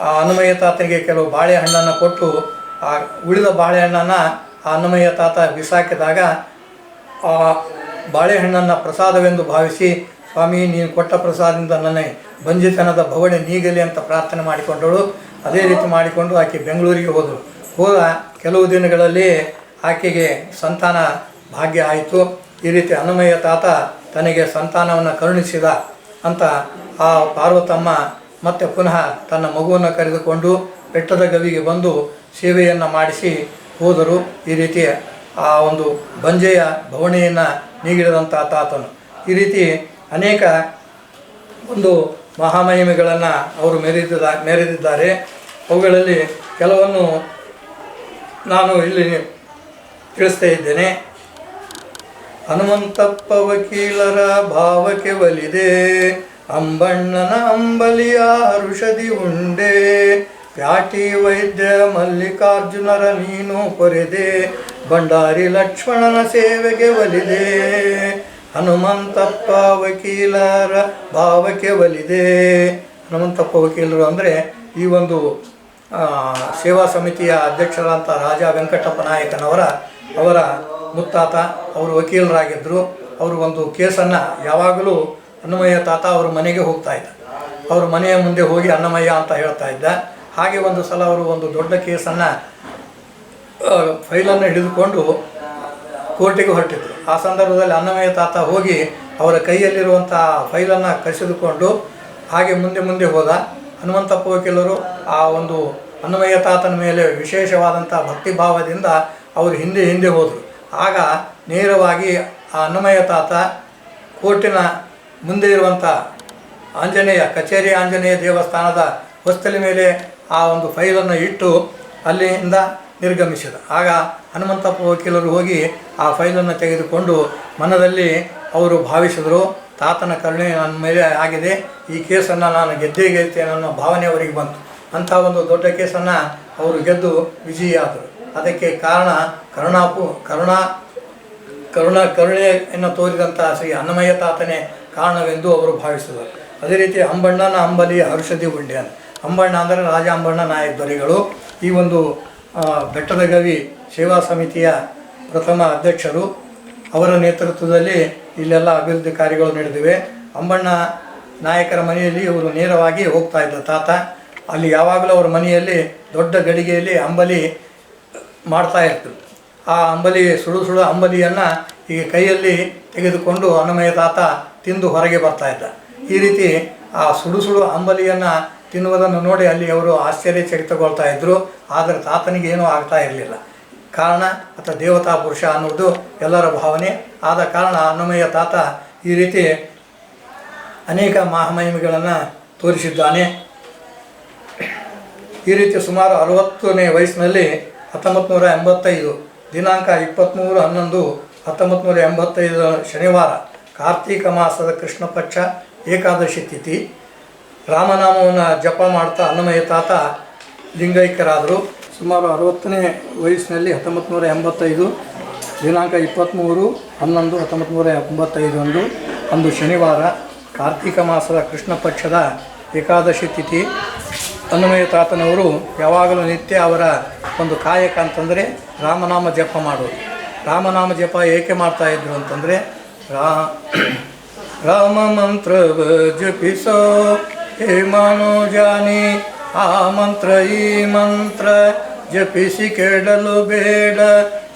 S1: ಆ ಅನ್ನಮಯ್ಯ ತಾತನಿಗೆ ಕೆಲವು ಬಾಳೆಹಣ್ಣನ್ನು ಕೊಟ್ಟು ಆ ಉಳಿದ ಬಾಳೆಹಣ್ಣನ್ನು ಅನ್ನಮಯ್ಯ ತಾತ ಬಿಸಾಕಿದಾಗ ಆ ಬಾಳೆಹಣ್ಣನ್ನು ಪ್ರಸಾದವೆಂದು ಭಾವಿಸಿ, ಸ್ವಾಮಿ, ನೀನು ಕೊಟ್ಟ ಪ್ರಸಾದದಿಂದ ನನ್ನ ಬಂಜಿತನದ ಭವಣೆ ನೀಗಲಿ ಅಂತ ಪ್ರಾರ್ಥನೆ ಮಾಡಿಕೊಂಡಳು. ಅದೇ ರೀತಿ ಮಾಡಿಕೊಂಡು ಆಕೆ ಬೆಂಗಳೂರಿಗೆ ಹೋದಳು. ಹೋದ ಕೆಲವು ದಿನಗಳಲ್ಲಿ ಆಕೆಗೆ ಸಂತಾನ ಭಾಗ್ಯ ಆಯಿತು. ಈ ರೀತಿ ಅನ್ನಮಯ್ಯ ತಾತ ತನಗೆ ಸಂತಾನವನ್ನು ಕರುಣಿಸಿದ ಅಂತ ಆ ಪಾರ್ವತಮ್ಮ ಮತ್ತೆ ಪುನಃ ತನ್ನ ಮಗುವನ್ನು ಕರೆದುಕೊಂಡು ಬೆಟ್ಟದ ಗವಿಗೆ ಬಂದು ಸೇವೆಯನ್ನು ಮಾಡಿಸಿ ಹೋದರು ಈ ರೀತಿ ಆ ಒಂದು ಬಂಜೆಯ ಭವಣೆಯನ್ನು ನೀಗಿಡದಂಥ ತಾತನು. ಈ ರೀತಿ ಅನೇಕ ಒಂದು ಮಹಾಮಹಿಮೆಗಳನ್ನು ಅವರು ಮೆರೆದಿದ್ದ, ಮೆರೆದಿದ್ದಾರೆ. ಅವುಗಳಲ್ಲಿ ಕೆಲವನ್ನು ನಾನು ಇಲ್ಲಿ ತಿಳಿಸ್ತಾ ಇದ್ದೇನೆ. ಹನುಮಂತಪ್ಪ ವಕೀಲರ ಭಾವಕ್ಕೆ ಬಲಿದೆ, ಅಂಬಣ್ಣನ ಅಂಬಲಿಯ ಋಷಧಿ ಉಂಡೆ ಪ್ಯಾಟಿ ವೈದ್ಯ ಮಲ್ಲಿಕಾರ್ಜುನರ ನೀನು ಕೊರೆದೆ, ಭಂಡಾರಿ ಲಕ್ಷ್ಮಣನ ಸೇವೆಗೆ ಒಲಿದೆ. ಹನುಮಂತಪ್ಪ ವಕೀಲರ ಭಾವಕ್ಕೆ ಒಲಿದೆ. ಹನುಮಂತಪ್ಪ ವಕೀಲರು ಅಂದರೆ ಈ ಒಂದು ಸೇವಾ ಸಮಿತಿಯ ಅಧ್ಯಕ್ಷರಾದಂಥ ರಾಜ ವೆಂಕಟಪ್ಪ ನಾಯಕನವರ, ಅವರ ಮುತ್ತಾತ ಅವರು ವಕೀಲರಾಗಿದ್ದರು ಅವರು ಒಂದು ಕೇಸನ್ನು ಯಾವಾಗಲೂ ಅನ್ನಮಯ್ಯ ತಾತ ಅವ್ರ ಮನೆಗೆ ಹೋಗ್ತಾ ಇದ್ದ. ಅವ್ರ ಮನೆಯ ಮುಂದೆ ಹೋಗಿ ಅನ್ನಮಯ್ಯ ಅಂತ ಹೇಳ್ತಾ ಇದ್ದ. ಹಾಗೆ ಒಂದು ಸಲ ಅವರು ಒಂದು ದೊಡ್ಡ ಕೇಸನ್ನು ಫೈಲನ್ನು ಹಿಡಿದುಕೊಂಡು ಕೋರ್ಟಿಗೆ ಹೊರಟಿದ್ರು. ಆ ಸಂದರ್ಭದಲ್ಲಿ ಅನ್ನಮಯ ತಾತ ಹೋಗಿ ಅವರ ಕೈಯಲ್ಲಿರುವಂಥ ಫೈಲನ್ನು ಕಸಿದುಕೊಂಡು ಹಾಗೆ ಮುಂದೆ ಮುಂದೆ ಹೋದ. ಹನುಮಂತಪ್ಪ ವಕೀಲರು ಆ ಒಂದು ಅನ್ನಮಯ ತಾತನ ಮೇಲೆ ವಿಶೇಷವಾದಂಥ ಭಕ್ತಿಭಾವದಿಂದ ಅವರು ಹಿಂದೆ ಹಿಂದೆ ಹೋದರು. ಆಗ ನೇರವಾಗಿ ಆ ಅನ್ನಮಯ ತಾತ ಕೋರ್ಟಿನ ಮುಂದೆ ಇರುವಂಥ ಆಂಜನೇಯ ಕಚೇರಿ, ಆಂಜನೇಯ ದೇವಸ್ಥಾನದ ಹೊಸ್ತಲಿ ಮೇಲೆ ಆ ಒಂದು ಫೈಲನ್ನು ಇಟ್ಟು ಅಲ್ಲಿಂದ ನಿರ್ಗಮಿಸಿದ. ಆಗ ಹನುಮಂತಪ್ಪ ವಕೀಲರು ಹೋಗಿ ಆ ಫೈಲನ್ನು ತೆಗೆದುಕೊಂಡು ಮನದಲ್ಲಿ ಅವರು ಭಾವಿಸಿದರು, ತಾತನ ಕರುಣೆ ನನ್ನ ಮೇಲೆ ಆಗಿದೆ, ಈ ಕೇಸನ್ನು ನಾನು ಗೆದ್ದೇ ಗೆಲ್ತೇನೆ ಅನ್ನೋ ಭಾವನೆ ಅವರಿಗೆ ಬಂತು. ಅಂಥ ಒಂದು ದೊಡ್ಡ ಕೇಸನ್ನು ಅವರು ಗೆದ್ದು ವಿಜಯಿಯಾದರು. ಅದಕ್ಕೆ ಕಾರಣ ಕರುಣಾಪು ಕರುಣಾ, ಕರುಣ ಕರುಣೆಯನ್ನು ತೋರಿದಂಥ ಶ್ರೀ ಅನ್ನಮಯ್ಯ ತಾತನೇ ಕಾರಣವೆಂದು ಅವರು ಭಾವಿಸಿದರು. ಅದೇ ರೀತಿ ಅಂಬಣ್ಣನ ಅಂಬಲಿ ಔಷಧಿ ಉಂಡ್ಯಾನ. ಅಂಬಣ್ಣ ಅಂದರೆ ರಾಜ ಅಂಬಣ್ಣ ನಾಯಕ್ ದೊರೆಗಳು. ಈ ಒಂದು ಬೆಟ್ಟದ ಗವಿ ಸೇವಾ ಸಮಿತಿಯ ಪ್ರಥಮ ಅಧ್ಯಕ್ಷರು. ಅವರ ನೇತೃತ್ವದಲ್ಲಿ ಇಲ್ಲೆಲ್ಲ ಅಭಿವೃದ್ಧಿ ಕಾರ್ಯಗಳು ನಡೆದಿವೆ. ಅಂಬಣ್ಣ ನಾಯಕರ ಮನೆಯಲ್ಲಿ ಇವರು ನೇರವಾಗಿ ಹೋಗ್ತಾ ಇದ್ದ ತಾತ. ಅಲ್ಲಿ ಯಾವಾಗಲೂ ಅವರ ಮನೆಯಲ್ಲಿ ದೊಡ್ಡ ಗಡಿಗೆಯಲ್ಲಿ ಅಂಬಲಿ ಮಾಡ್ತಾ ಇರ್ತರು ಆ ಅಂಬಲಿ ಸುಡು ಸುಡು ಅಂಬಲಿಯನ್ನು ಈಗ ಕೈಯಲ್ಲಿ ತೆಗೆದುಕೊಂಡು ಅನ್ನಮಯ ತಾತ ತಿಂದು ಹೊರಗೆ ಬರ್ತಾ ಇದ್ದ. ಈ ರೀತಿ ಆ ಸುಡು ಸುಡು ಅಂಬಲಿಯನ್ನು ತಿನ್ನುವುದನ್ನು ನೋಡಿ ಅಲ್ಲಿ ಅವರು ಆಶ್ಚರ್ಯಚಕಿತಗೊಳ್ತಾ ಇದ್ದರು ಆದರೆ ತಾತನಿಗೆ ಏನೂ ಆಗ್ತಾ ಇರಲಿಲ್ಲ. ಕಾರಣ ಅಥವಾ ದೇವತಾ ಪುರುಷ ಅನ್ನುವುದು ಎಲ್ಲರ ಭಾವನೆ. ಆದ ಕಾರಣ ಅನ್ನಮಯ್ಯ ತಾತ ಈ ರೀತಿ ಅನೇಕ ಮಹಾಮಹಿಮೆಗಳನ್ನು ತೋರಿಸಿದ್ದಾನೆ. ಈ ರೀತಿ ಸುಮಾರು ಅರವತ್ತನೇ ವಯಸ್ಸಿನಲ್ಲಿ ಹತ್ತೊಂಬತ್ತು ಎಂಬತ್ತೈದು, ದಿನಾಂಕ ಇಪ್ಪತ್ತ್ಮೂರು ಹನ್ನೊಂದು ಹತ್ತೊಂಬತ್ತು ನೂರ ಎಂಬತ್ತೈದು ಶನಿವಾರ ಕಾರ್ತೀಕ ಮಾಸದ ಕೃಷ್ಣ ಪಕ್ಷ ಏಕಾದಶಿ ತಿಥಿ. ರಾಮನಾಮವನ್ನು ಜಪ ಮಾಡ್ತಾ ಅನ್ನಮಯ ತಾತ ಲಿಂಗೈಕ್ಯರಾದರು. ಸುಮಾರು ಅರವತ್ತನೇ ವಯಸ್ಸಿನಲ್ಲಿ ಹತ್ತೊಂಬತ್ತು ನೂರ ಎಂಬತ್ತೈದು, ದಿನಾಂಕ ಇಪ್ಪತ್ತ್ಮೂರು ಹನ್ನೊಂದು ಹತ್ತೊಂಬತ್ತು ನೂರ ಎಂಬತ್ತೈದೊಂದು ಅಂದು ಶನಿವಾರ ಕಾರ್ತೀಕ ಮಾಸದ ಕೃಷ್ಣ ಪಕ್ಷದ ಏಕಾದಶಿ ತಿಥಿ. ಹನುಮಯ ತಾತನವರು ಯಾವಾಗಲೂ ನಿತ್ಯ ಅವರ ಒಂದು ಕಾಯಕ ಅಂತಂದರೆ ರಾಮನಾಮ ಜಪ ಮಾಡೋದು. ರಾಮನಾಮ ಜಪ ಏಕೆ ಮಾಡ್ತಾ ಇದ್ರು ಅಂತಂದರೆ, ರಾ ರಾಮ ಮಂತ್ರ ಜಪಿಸೋ ಹೇ ಮನೋಜಾನಿ, ಆ ಮಂತ್ರ, ಈ ಮಂತ್ರ ಜಪಿಸಿ ಕೆಡಲು ಬೇಡ.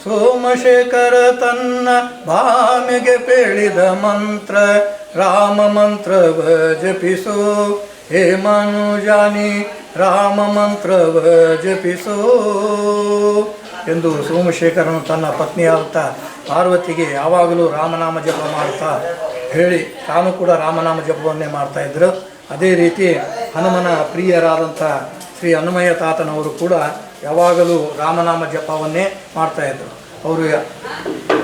S1: ಸೋಮಶೇಖರ ತನ್ನ ಭಾಮೆಗೆ ಪೇಳಿದ ಮಂತ್ರ, ರಾಮ ಮಂತ್ರ ಜಪಿಸು. ಹೇ ಮನುಜಾನಿ, ರಾಮ ಮಂತ್ರ ಜಪಿಸು. ಎಂದು ಸೋಮಶೇಖರನು ತನ್ನ ಪತ್ನಿಯಾದ ಪಾರ್ವತಿಗೆ ಯಾವಾಗಲೂ ರಾಮನಾಮ ಜಪ ಮಾಡ್ತಾ ಹೇಳಿ, ತಾನು ಕೂಡ ರಾಮನಾಮ ಜಪವನ್ನೇ ಮಾಡ್ತಾ ಇದ್ದರು ಅದೇ ರೀತಿ ಹನುಮನ ಪ್ರಿಯರಾದಂಥ ಶ್ರೀ ಹನುಮಯ್ಯ ತಾತನವರು ಕೂಡ ಯಾವಾಗಲೂ ರಾಮನಾಮ ಜಪವನ್ನೇ ಮಾಡ್ತಾಯಿದ್ರು ಅವರು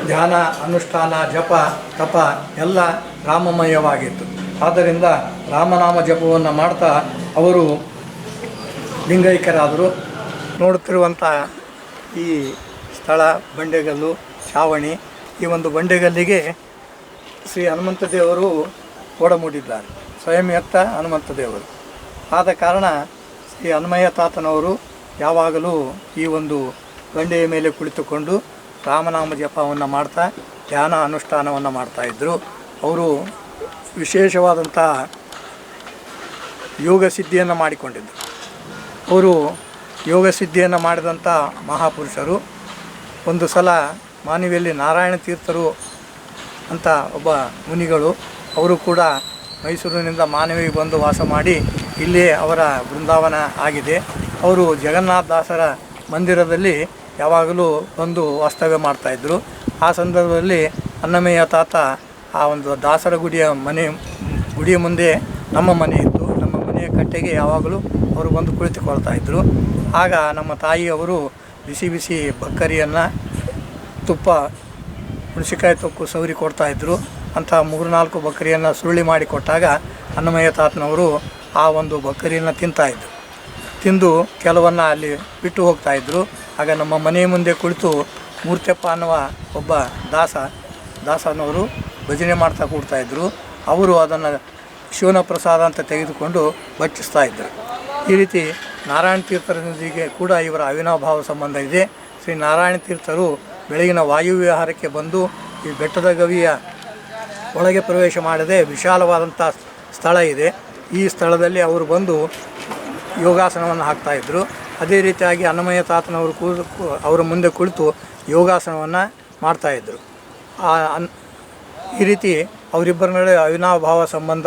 S1: ಧ್ಯಾನ, ಅನುಷ್ಠಾನ, ಜಪ, ತಪ ಎಲ್ಲ ರಾಮಮಯವಾಗಿತ್ತು. ಆದ್ದರಿಂದ ರಾಮನಾಮ ಜಪವನ್ನು ಮಾಡ್ತಾ ಅವರು ಲಿಂಗೈಕ್ಯರಾದರು. ನೋಡುತ್ತಿರುವಂಥ ಈ ಸ್ಥಳ, ಬಂಡೆಗಲ್ಲು ಛಾವಣಿ ಈ ಒಂದು ಬಂಡೆಗಲ್ಲಿಗೆ ಶ್ರೀ ಹನುಮಂತ ದೇವರು ಒಡಮೂಡಿದ್ದಾರೆ ಸ್ವಯಂ ಎತ್ತ ಹನುಮಂತ ದೇವರು. ಆದ ಕಾರಣ ಶ್ರೀ ಹನುಮಯ್ಯ ತಾತನವರು ಯಾವಾಗಲೂ ಈ ಒಂದು ಗಂಡೆಯ ಮೇಲೆ ಕುಳಿತುಕೊಂಡು ರಾಮನಾಮ ಜಪವನ್ನು ಮಾಡ್ತಾ, ಧ್ಯಾನ ಅನುಷ್ಠಾನವನ್ನು ಮಾಡ್ತಾಯಿದ್ರು ಅವರು ವಿಶೇಷವಾದಂಥ ಯೋಗ ಸಿದ್ಧಿಯನ್ನು ಮಾಡಿಕೊಂಡಿದ್ದರು ಅವರು ಯೋಗ ಸಿದ್ಧಿಯನ್ನು ಮಾಡಿದಂಥ ಮಹಾಪುರುಷರು. ಒಂದು ಸಲ ಮಾನವಿಯಲ್ಲಿ ನಾರಾಯಣ ತೀರ್ಥರು ಅಂತ ಒಬ್ಬ ಮುನಿಗಳು, ಅವರು ಕೂಡ ಮೈಸೂರಿನಿಂದ ಮಾನವಿಗೆ ಬಂದು ವಾಸ ಮಾಡಿ ಇಲ್ಲಿ ಅವರ ಬೃಂದಾವನ ಆಗಿದೆ. ಅವರು ಜಗನ್ನಾಥ ದಾಸರ ಮಂದಿರದಲ್ಲಿ ಯಾವಾಗಲೂ ಬಂದು ವಾಸ್ತವ್ಯ ಮಾಡ್ತಾಯಿದ್ರು ಆ ಸಂದರ್ಭದಲ್ಲಿ ಅನ್ನಮಯ್ಯ ತಾತ ಆ ಒಂದು ದಾಸರ ಗುಡಿಯ ಮನೆ, ಗುಡಿಯ ಮುಂದೆ ನಮ್ಮ ಮನೆ ಇತ್ತು. ನಮ್ಮ ಮನೆಯ ಕಟ್ಟೆಗೆ ಯಾವಾಗಲೂ ಅವರು ಬಂದು ಕುಳಿತುಕೊಳ್ತಾ ಇದ್ದರು ಆಗ ನಮ್ಮ ತಾಯಿಯವರು ಬಿಸಿ ಬಿಸಿ ಬಕ್ಕರಿಯನ್ನು ತುಪ್ಪ, ಹುಣಸಿಕಾಯಿ ತೊಕ್ಕು ಸವರಿ ಕೊಡ್ತಾಯಿದ್ರು ಅಂಥ ಮೂರ್ನಾಲ್ಕು ಬಕರಿಯನ್ನು ಸುರುಳಿ ಮಾಡಿ ಕೊಟ್ಟಾಗ ಅನ್ನಮಯ್ಯ ತಾತನವರು ಆ ಒಂದು ಬಕರಿಯನ್ನು ತಿಂತಾಯಿದ್ರು ತಿಂದು ಕೆಲವನ್ನು ಅಲ್ಲಿ ಬಿಟ್ಟು ಹೋಗ್ತಾಯಿದ್ರು ಆಗ ನಮ್ಮ ಮನೆಯ ಮುಂದೆ ಕುಳಿತು ಮೂರ್ತಿಯಪ್ಪ ಅನ್ನುವ ಒಬ್ಬ ದಾಸ, ದಾಸನವರು ಭಜನೆ ಮಾಡ್ತಾ ಕೂಡ್ತಾಯಿದ್ರು ಅವರು ಅದನ್ನು ಶಿವನ ಪ್ರಸಾದ ಅಂತ ತೆಗೆದುಕೊಂಡು ಭಕ್ಷಿಸ್ತಾ ಇದ್ದರು ಈ ರೀತಿ ನಾರಾಯಣ ತೀರ್ಥರೊಂದಿಗೆ ಕೂಡ ಇವರ ಅವಿನಾಭಾವ ಸಂಬಂಧ ಇದೆ. ಶ್ರೀ ನಾರಾಯಣ ತೀರ್ಥರು ಬೆಳಗಿನ ವಾಯುವಿಹಾರಕ್ಕೆ ಬಂದು ಈ ಬೆಟ್ಟದ ಗವಿಯ ಒಳಗೆ ಪ್ರವೇಶ ಮಾಡದೆ ವಿಶಾಲವಾದಂಥ ಸ್ಥಳ ಇದೆ. ಈ ಸ್ಥಳದಲ್ಲಿ ಅವರು ಬಂದು ಯೋಗಾಸನವನ್ನು ಹಾಕ್ತಾಯಿದ್ರು ಅದೇ ರೀತಿಯಾಗಿ ಅನ್ನಮಯ್ಯ ತಾತನವರು ಕೂ, ಅವರ ಮುಂದೆ ಕುಳಿತು ಯೋಗಾಸನವನ್ನು ಮಾಡ್ತಾಯಿದ್ರು ಆ, ಅನ್, ಈ ರೀತಿ ಅವರಿಬ್ಬರ ನಡುವೆ ಅವಿನಾಭಾವ ಸಂಬಂಧ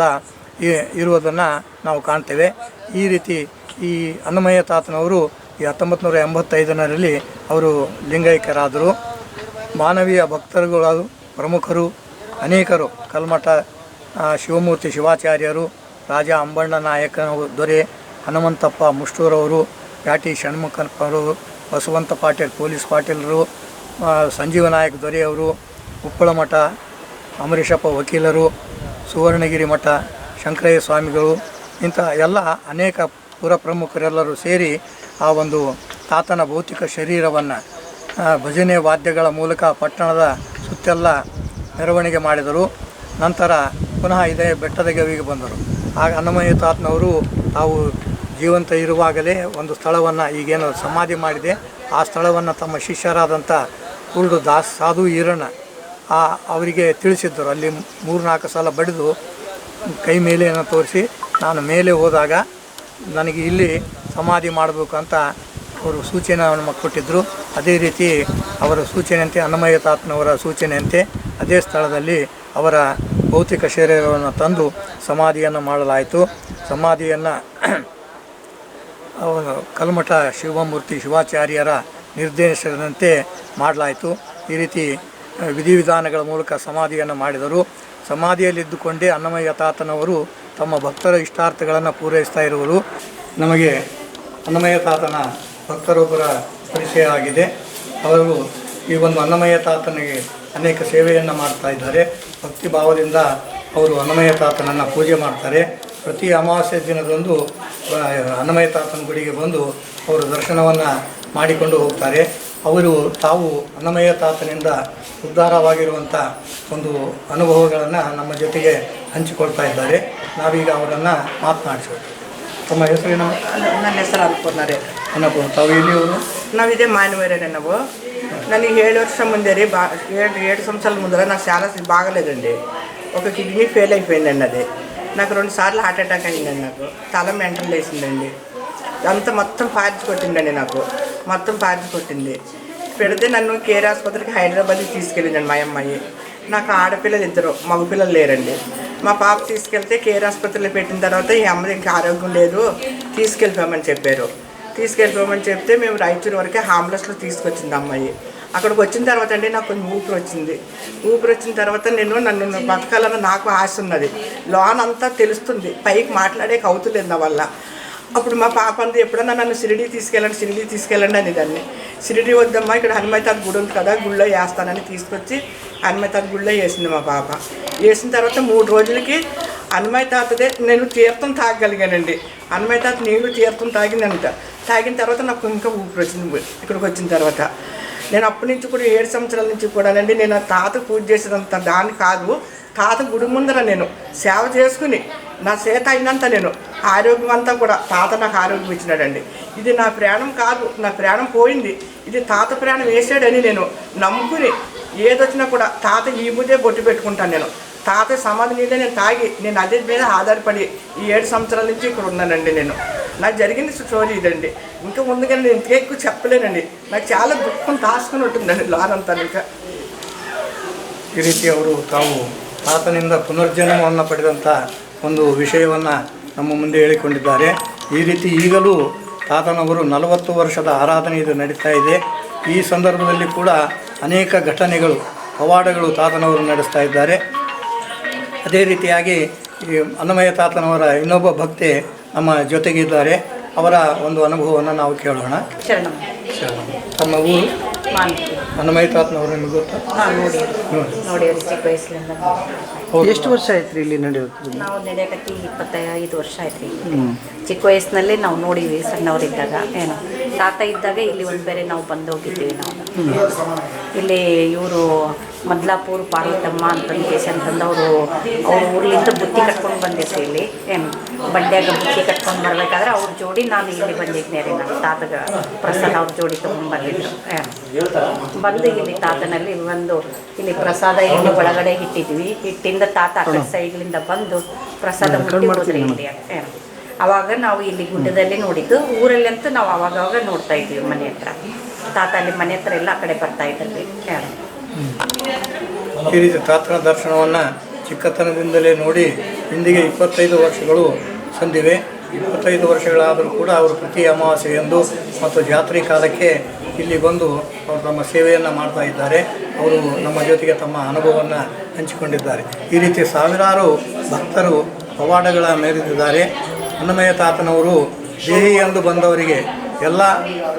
S1: ಇರುವುದನ್ನು ನಾವು ಕಾಣ್ತೇವೆ. ಈ ರೀತಿ ಈ ಅನ್ನಮಯ್ಯ ತಾತನವರು ಈ ಹತ್ತೊಂಬತ್ತು ನೂರ ಅವರು ಲಿಂಗೈಕ್ಯರಾದರು ಮಾನವೀಯ ಭಕ್ತರುಗಳು, ಪ್ರಮುಖರು ಅನೇಕರು ಕಲ್ಮಠ ಶಿವಮೂರ್ತಿ ಶಿವಾಚಾರ್ಯರು, ರಾಜ ಅಂಬಣ್ಣ ನಾಯಕನ ದೊರೆ, ಹನುಮಂತಪ್ಪ ಮುಷ್ಟೂರವರು ಪ್ಯಾಟಿ ಷಣ್ಮುಖರು ಬಸವಂತ ಪಾಟೀಲ್ ಪೊಲೀಸ್ ಪಾಟೀಲರು ಸಂಜೀವ ನಾಯಕ್ ದೊರೆಯವರು, ಉಪ್ಪಳ ಮಠ, ಅಮರೀಶಪ್ಪ ವಕೀಲರು, ಸುವರ್ಣಗಿರಿ ಮಠ, ಶಂಕರಯ್ಯ ಸ್ವಾಮಿಗಳು, ಇಂಥ ಎಲ್ಲ ಅನೇಕ ಪುರ ಪ್ರಮುಖರೆಲ್ಲರೂ ಸೇರಿ ಆ ಒಂದು ತಾತನ ಭೌತಿಕ ಶರೀರವನ್ನು ಭಜನೆ ವಾದ್ಯಗಳ ಮೂಲಕ ಪಟ್ಟಣದ ಸುತ್ತೆಲ್ಲ ಮೆರವಣಿಗೆ ಮಾಡಿದರು. ನಂತರ ಪುನಃ ಇದೇ ಬೆಟ್ಟದ ಗವಿಗೆ ಬಂದರು. ಆಗ ಅನ್ನಮಯ್ಯ ತಾತನವರು ತಾವು ಜೀವಂತ ಇರುವಾಗಲೇ ಒಂದು ಸ್ಥಳವನ್ನು ಈಗೇನು ಸಮಾಧಿ ಮಾಡಿದೆ. ಆ ಸ್ಥಳವನ್ನು ತಮ್ಮ ಶಿಷ್ಯರಾದಂಥ ಕುರುಡು ದಾಸ್ ಸಾಧು ಈರಣ್ಣ, ಆ ಅವರಿಗೆ ತಿಳಿಸಿದ್ದರು. ಅಲ್ಲಿ ಮೂರು ನಾಲ್ಕು ಸಲ ಬಡಿದು ಕೈ ಮೇಲೆಯನ್ನು ತೋರಿಸಿ ನಾನು ಮೇಲೆ ಹೋದಾಗ ನನಗೆ ಇಲ್ಲಿ ಸಮಾಧಿ ಮಾಡಬೇಕು ಅಂತ ಅವರು ಸೂಚನೆಯನ್ನು ಕೊಟ್ಟಿದ್ದರು. ಅದೇ ರೀತಿ ಅವರ ಸೂಚನೆಯಂತೆ ಅನ್ನಮಯ್ಯ ತಾತನವರ ಸೂಚನೆಯಂತೆ ಅದೇ ಸ್ಥಳದಲ್ಲಿ ಅವರ ಭೌತಿಕ ಶರೀರವನ್ನು ತಂದು ಸಮಾಧಿಯನ್ನು ಮಾಡಲಾಯಿತು. ಸಮಾಧಿಯನ್ನು ಅವರು ಕಲ್ಮಠ ಶಿವಮೂರ್ತಿ ಶಿವಾಚಾರ್ಯರ ನಿರ್ದೇಶನದಂತೆ ಮಾಡಲಾಯಿತು. ಈ ರೀತಿ ವಿಧಿವಿಧಾನಗಳ ಮೂಲಕ ಸಮಾಧಿಯನ್ನು ಮಾಡಿದರು. ಸಮಾಧಿಯಲ್ಲಿದ್ದುಕೊಂಡೇ ಅನ್ನಮಯ್ಯ ತಾತನವರು ತಮ್ಮ ಭಕ್ತರ ಇಷ್ಟಾರ್ಥಗಳನ್ನು ಪೂರೈಸ್ತಾ ಇರುವರು. ನಮಗೆ ಅನ್ನಮಯ್ಯ ತಾತನ ಭಕ್ತರೊಬ್ಬರ ಪರಿಚಯ ಆಗಿದೆ. ಅವರು ಈ ಒಂದು ಅನ್ನಮಯ ತಾತನಿಗೆ ಅನೇಕ ಸೇವೆಯನ್ನು ಮಾಡ್ತಾ ಇದ್ದಾರೆ. ಭಕ್ತಿ ಭಾವದಿಂದ ಅವರು ಅನ್ನಮಯ ತಾತನನ್ನು ಪೂಜೆ ಮಾಡ್ತಾರೆ. ಪ್ರತಿ ಅಮಾವಾಸ್ಯ ದಿನದಂದು ಅನ್ನಮಯ ತಾತನ ಗುಡಿಗೆ ಬಂದು ಅವರು ದರ್ಶನವನ್ನು ಮಾಡಿಕೊಂಡು ಹೋಗ್ತಾರೆ. ಅವರು ತಾವು ಅನ್ನಮಯ್ಯ ತಾತನಿಂದ ಉದ್ಧಾರವಾಗಿರುವಂಥ ಒಂದು ಅನುಭವಗಳನ್ನು ನಮ್ಮ ಜೊತೆಗೆ ಹಂಚಿಕೊಳ್ತಾ ಇದ್ದಾರೆ. ನಾವೀಗ ಅವರನ್ನು ಮಾತನಾಡಿಸೋದು ತಮ್ಮ ಹೆಸರೇನು
S2: ನನ್ನ ಹೆಸರು ಅನ್ಪೂರ್ಣ ರೀ
S1: ಅನ್ನಪ್ಪ ತಾವು ಎಲ್ಲಿಯವರು
S2: ನಾವಿದೇ ಮಾನವರೇ ನಾವು ನನಗೆ ఏడు ವರ್ಷ ముందే రీ బా ఏడు ఏడు సంవత్సరాల ముందర నాకు చాలా బాగలేదండి ఒక కిడ్నీ ఫెయిల్ అయిపోయిందండి అది నాకు రెండు సార్లు హార్ట్ అటాక్ అయిందండి నాకు తల మెంటల్ వేసిందండి అంతా మొత్తం పార్చి కొట్టిందండి నాకు మొత్తం పార్చి కొట్టింది పెడితే నన్ను కేర్ ఆసుపత్రికి హైదరాబాద్కి తీసుకెళ్ళిందండి మా అమ్మాయి నాకు ఆడపిల్లలు ఇద్దరు మగపిల్లలు లేరండి. మా పాప తీసుకెళ్తే కేర్ ఆసుపత్రిలో పెట్టిన తర్వాత ఈ అమ్మ ఇంకా ఆరోగ్యం లేదు తీసుకెళ్ళిపోమని చెప్పారు. తీసుకెళ్ళిపోమని చెప్తే మేము రాయచూరు వరకే హామ్లెస్లో తీసుకొచ్చింది అమ్మాయి. అక్కడికి వచ్చిన తర్వాత అండి నాకు కొంచెం ఊపిరి వచ్చింది. ఊపిరి వచ్చిన తర్వాత నేను నన్ను బతకాలని నాకు ఆశ ఉన్నది. లోన్ అంతా తెలుస్తుంది పైకి మాట్లాడేకి అవుతులేదు నా వల్ల. అప్పుడు మా పాప అంది ఎప్పుడన్నా నన్ను సిరిడి తీసుకెళ్ళండి సిరిడి తీసుకెళ్ళండి అని దాన్ని సిరిడి వద్దమ్మా ఇక్కడ హనుమైతాత్ గుడి ఉంది కదా గుళ్ళో వేస్తానని తీసుకొచ్చి హనుమైతాత్ గుళ్ళో వేసింది మా పాప. వేసిన తర్వాత మూడు రోజులకి హనుమయ్య తాతదే నేను తీర్థం తాగగలిగానండి హనుమయ్య తాత తీర్థం తాగిందంట. తాగిన తర్వాత నాకు ఇంకా ఊపిరి వచ్చింది ఇక్కడికి వచ్చిన తర్వాత. నేను అప్పటి నుంచి కూడా ఏడు సంవత్సరాల నుంచి కూడానండి నేను తాత పూజ చేసినంత దాన్ని కాదు. తాత గుడి ముందర నేను. సేవ చేసుకుని నా చేత అయినంత నేను. ఆరోగ్యం అంతా కూడా తాత నాకు ఆరోగ్యం ఇచ్చినాడండి. ఇది నా ప్రాణం కాదు నా ప్రాణం పోయింది. ఇది తాత ప్రయాణం వేసాడని నేను నమ్ముకుని ఏదొచ్చినా కూడా తాత ఈ ముందే బొట్టు పెట్టుకుంటాను నేను. తాత సమాధి మీదే నేను తాగి నేను అదే మీద ఆధారపడి ఈ ఏడు సంవత్సరాల నుంచి ఇక్కడ ఉన్నానండి నేను. నాకు జరిగిన స్టోరీ ఇదండి. ఇంకా ముందుగా నేను ఇంకా ఎక్కువ చెప్పలేనండి. నాకు చాలా దుఃఖం తాసుకుని ఉంటుందండి లానంతా ఇంకా.
S1: ఈ రీతి ఎవరు తాము ತಾತನಿಂದ ಪುನರ್ಜನ್ಮವನ್ನು ಪಡೆದಂಥ ಒಂದು ವಿಷಯವನ್ನು ನಮ್ಮ ಮುಂದೆ ಹೇಳಿಕೊಂಡಿದ್ದಾರೆ. ಈ ರೀತಿ ಈಗಲೂ ತಾತನವರು ನಲವತ್ತು ವರ್ಷದ ಆರಾಧನೆ ಇದು ನಡೀತಾ ಇದೆ. ಈ ಸಂದರ್ಭದಲ್ಲಿ ಕೂಡ ಅನೇಕ ಘಟನೆಗಳು ಪವಾಡಗಳು ತಾತನವರು ನಡೆಸ್ತಾ ಇದ್ದಾರೆ. ಅದೇ ರೀತಿಯಾಗಿ ಈ ಅನ್ನಮಯ್ಯ ತಾತನವರ ಇನ್ನೊಬ್ಬ ಭಕ್ತೆ ನಮ್ಮ ಜೊತೆಗಿದ್ದಾರೆ. ಅವರ ಒಂದು ಅನುಭವವನ್ನು ನಾವು ಕೇಳೋಣ.
S3: ಶರಣ.
S1: ತಮ್ಮ ಊರು?
S3: ಮಾನ್ವಿ
S1: ಅನ್ನಮಯ್ಯ ತಾತನವರು ನಿಮಗೆ ಗೊತ್ತಾ?
S3: ಹಾಂ ನೋಡಿ.
S1: ನೋಡಿ.
S3: ನೋಡಿ ಅವ್ರು ಚಿಕ್ಕ ವಯಸ್ಸಿನಿಂದ.
S4: ಎಷ್ಟು ವರ್ಷ ಆಯ್ತು ಇಲ್ಲಿ ನಡೆಯುತ್ತೆ?
S3: ನಾವು ನಡೆಯಕತ್ತಿ ಇಪ್ಪತ್ತೈದು ವರ್ಷ ಆಯ್ತು ರೀ ಚಿಕ್ಕ ವಯಸ್ಸಿನಲ್ಲೇ ನಾವು ನೋಡಿವಿ ಸಣ್ಣವರಿದ್ದಾಗ ಏನು. ತಾತ ಇದ್ದಾಗ ಇಲ್ಲಿ ಒಂದು ಬೇರೆ ನಾವು ಬಂದು ಹೋಗಿದ್ದೀವಿ ನಾವು. ಇಲ್ಲಿ ಇವರು ಮದ್ಲಾಪುರ್ ಪಾರ್ವತಮ್ಮ ಅಂತಂದು ಕೇಸಿ ಅವರು ಅವ್ರ ಊರ್ಲಿಂದ ಬುತ್ತಿ ಕಟ್ಕೊಂಡು ಬಂದಿದ್ದೆ ಇಲ್ಲಿ. ಏನು ಬಂಡ್ಯಾಗ ಬುತ್ತಿ ಕಟ್ಕೊಂಡು ಬರ್ಬೇಕಾದ್ರೆ ಅವ್ರ ಜೋಡಿ ನಾನು ಇಲ್ಲಿ ಬಂದಿದ್ದೆ ರೀ. ನಾನು ತಾತಗ ಪ್ರಸಾದ ಅವ್ರ ಜೋಡಿ ತೊಗೊಂಡ್ಬಂದಿದ್ರು ಏನು ಬಂದು ಇಲ್ಲಿ ತಾತನಲ್ಲಿ ಒಂದು ಇಲ್ಲಿ ಪ್ರಸಾದ ಇಲ್ಲಿ ಒಳಗಡೆ ಇಟ್ಟಿದ್ವಿ. ಹಿಟ್ಟಿಂದ ತಾತ ಆ ಸೈಡ್ಲಿಂದ ಬಂದು ಪ್ರಸಾದ ಮುಟ್ಟಿ ಹೋದ್ರಿ ಇಲ್ಲಿ. ಏನು ಅವಾಗ ನಾವು ಇಲ್ಲಿ ಗುಡ್ಡದಲ್ಲಿ ನೋಡಿದ್ದು. ಊರಲ್ಲಂತೂ ನಾವು ಅವಾಗವಾಗ ಅವಾಗ ನೋಡ್ತಾ ಇದ್ದೀವಿ ಮನೆ ಹತ್ರ. ತಾತ ಅಲ್ಲಿ ಮನೆ ಹತ್ರ ಎಲ್ಲ ಕಡೆ ಬರ್ತಾ ಇದ್ದಲ್ಲಿ
S1: ಈ ರೀತಿ ತಾತನ ದರ್ಶನವನ್ನು ಚಿಕ್ಕತನದಿಂದಲೇ ನೋಡಿ ಇಂದಿಗೆ ಇಪ್ಪತ್ತೈದು ವರ್ಷಗಳು ಸಂದಿವೆ. ಇಪ್ಪತ್ತೈದು ವರ್ಷಗಳಾದರೂ ಕೂಡ ಅವರು ಪ್ರತಿ ಅಮಾವಾಸ್ಯೆಯಂದು ಮತ್ತು ಜಾತ್ರೆ ಕಾಲಕ್ಕೆ ಇಲ್ಲಿ ಬಂದು ಅವರು ತಮ್ಮ ಸೇವೆಯನ್ನು ಮಾಡ್ತಾ ಇದ್ದಾರೆ. ಅವರು ನಮ್ಮ ಜೊತೆಗೆ ತಮ್ಮ ಅನುಭವವನ್ನು ಹಂಚಿಕೊಂಡಿದ್ದಾರೆ. ಈ ರೀತಿ ಸಾವಿರಾರು ಭಕ್ತರು ಪವಾಡಗಳ ಮೇರೆದಿದ್ದಾರೆ ಅನ್ನಮಯ ತಾತನವರು ದೇಹಿ ಎಂದು ಬಂದವರಿಗೆ ಎಲ್ಲ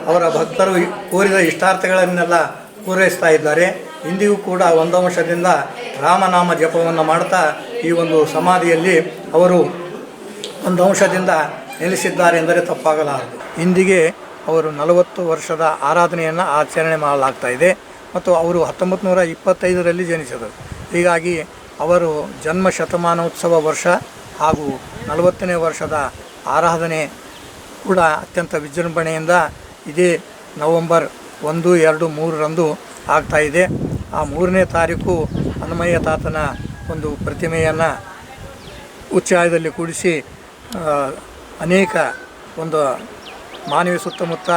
S1: ಅವರ ಭಕ್ತರು ಕೋರಿದ ಇಷ್ಟಾರ್ಥಗಳನ್ನೆಲ್ಲ ಪೂರೈಸ್ತಾ ಇದ್ದಾರೆ. ಇಂದಿಗೂ ಕೂಡ ಒಂದು ಅಂಶದಿಂದ ರಾಮನಾಮ ಜಪವನ್ನು ಮಾಡ್ತಾ ಈ ಒಂದು ಸಮಾಧಿಯಲ್ಲಿ ಅವರು ಒಂದು ಅಂಶದಿಂದ ನೆಲೆಸಿದ್ದಾರೆ ಎಂದರೆ ತಪ್ಪಾಗಲಾರದು. ಇಂದಿಗೆ ಅವರು ನಲವತ್ತು ವರ್ಷದ ಆರಾಧನೆಯನ್ನು ಆಚರಣೆ ಮಾಡಲಾಗ್ತಾ ಇದೆ ಮತ್ತು ಅವರು ಹತ್ತೊಂಬತ್ತು ನೂರ ಇಪ್ಪತ್ತೈದರಲ್ಲಿ ಜನಿಸಿದರು. ಹೀಗಾಗಿ ಅವರು ಜನ್ಮ ಶತಮಾನೋತ್ಸವ ವರ್ಷ ಹಾಗೂ ನಲವತ್ತನೇ ವರ್ಷದ ಆರಾಧನೆ ಕೂಡ ಅತ್ಯಂತ ವಿಜೃಂಭಣೆಯಿಂದ ಇದೇ ನವಂಬರ್ ಒಂದು, ಎರಡು, ಮೂರರಂದು ಇದೆ. ಆ ಮೂರನೇ ತಾರೀಕು ಹನುಮಯ್ಯ ತಾತನ ಒಂದು ಪ್ರತಿಮೆಯನ್ನು ಉಚ್ಚಾಯದಲ್ಲಿ ಕೂಡಿಸಿ ಅನೇಕ ಒಂದು ಮಾನವಿ ಸುತ್ತಮುತ್ತ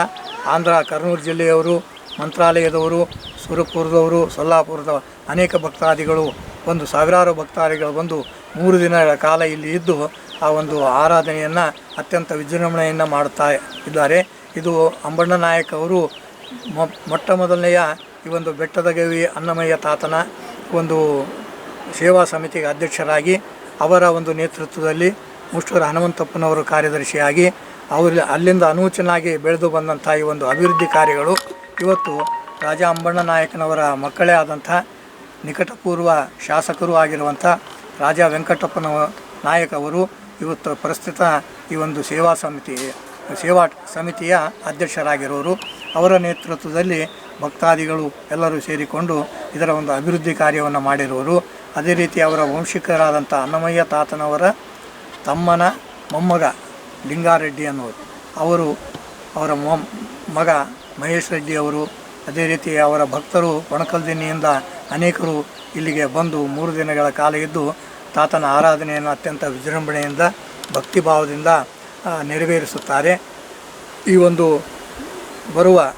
S1: ಆಂಧ್ರ, ಕರ್ನೂಲು ಜಿಲ್ಲೆಯವರು, ಮಂತ್ರಾಲಯದವರು, ಸುರಪುರದವರು, ಸೊಲ್ಲಾಪುರದ ಅನೇಕ ಭಕ್ತಾದಿಗಳು ಒಂದು ಸಾವಿರಾರು ಭಕ್ತಾದಿಗಳು ಬಂದು ಮೂರು ದಿನಗಳ ಕಾಲ ಇಲ್ಲಿ ಇದ್ದು ಆ ಒಂದು ಆರಾಧನೆಯನ್ನು ಅತ್ಯಂತ ವಿಜೃಂಭಣೆಯನ್ನು ಮಾಡುತ್ತಾ ಇದ್ದಾರೆ. ಇದು ಅಂಬಣ್ಣ ನಾಯಕ್ ಅವರು ಮೊಟ್ಟ ಮೊದಲನೆಯ ಈ ಒಂದು ಬೆಟ್ಟದ ಗವಿ ಅನ್ನಮಯ್ಯ ತಾತನ ಒಂದು ಸೇವಾ ಸಮಿತಿಗೆ ಅಧ್ಯಕ್ಷರಾಗಿ ಅವರ ಒಂದು ನೇತೃತ್ವದಲ್ಲಿ ಮುಷ್ಟೂರು ಹನುಮಂತಪ್ಪನವರು ಕಾರ್ಯದರ್ಶಿಯಾಗಿ ಅವರು ಅಲ್ಲಿಂದ ಅನೂಚನಾಗಿ ಬೆಳೆದು ಬಂದಂಥ ಈ ಒಂದು ಅಭಿವೃದ್ಧಿ ಕಾರ್ಯಗಳು ಇವತ್ತು ರಾಜ ಅಂಬಣ್ಣ ನಾಯಕನವರ ಮಕ್ಕಳೇ ಆದಂಥ ನಿಕಟಪೂರ್ವ ಶಾಸಕರೂ ಆಗಿರುವಂಥ ರಾಜ ವೆಂಕಟಪ್ಪನವ ನಾಯಕ್ ಅವರು ಇವತ್ತು ಪ್ರಸ್ತುತ ಈ ಒಂದು ಸೇವಾ ಸಮಿತಿ, ಸೇವಾ ಸಮಿತಿಯ ಅಧ್ಯಕ್ಷರಾಗಿರೋರು, ಅವರ ನೇತೃತ್ವದಲ್ಲಿ ಭಕ್ತಾದಿಗಳು ಎಲ್ಲರೂ ಸೇರಿಕೊಂಡು ಇದರ ಒಂದು ಅಭಿವೃದ್ಧಿ ಕಾರ್ಯವನ್ನು ಮಾಡಿರುವರು ಅದೇ ರೀತಿ ಅವರ ವಂಶಿಕರಾದಂಥ ಅನ್ನಮಯ್ಯ ತಾತನವರ ತಮ್ಮನ ಮೊಮ್ಮಗ ಲಿಂಗಾರೆಡ್ಡಿ ಅನ್ನೋರು ಅವರು ಅವರ ಮೊಮ್, ಮಗ ಮಹೇಶ್ ರೆಡ್ಡಿ ಅವರು ಅದೇ ರೀತಿ ಅವರ ಭಕ್ತರು ಒಣಕಲ್ದಿನಿಯಿಂದ ಅನೇಕರು ಇಲ್ಲಿಗೆ ಬಂದು ಮೂರು ದಿನಗಳ ಕಾಲ ಇದ್ದು ತಾತನ ಆರಾಧನೆಯನ್ನು ಅತ್ಯಂತ ವಿಜೃಂಭಣೆಯಿಂದ, ಭಕ್ತಿಭಾವದಿಂದ ನೆರವೇರಿಸುತ್ತಾರೆ. ಈ ಒಂದು ಬರುವ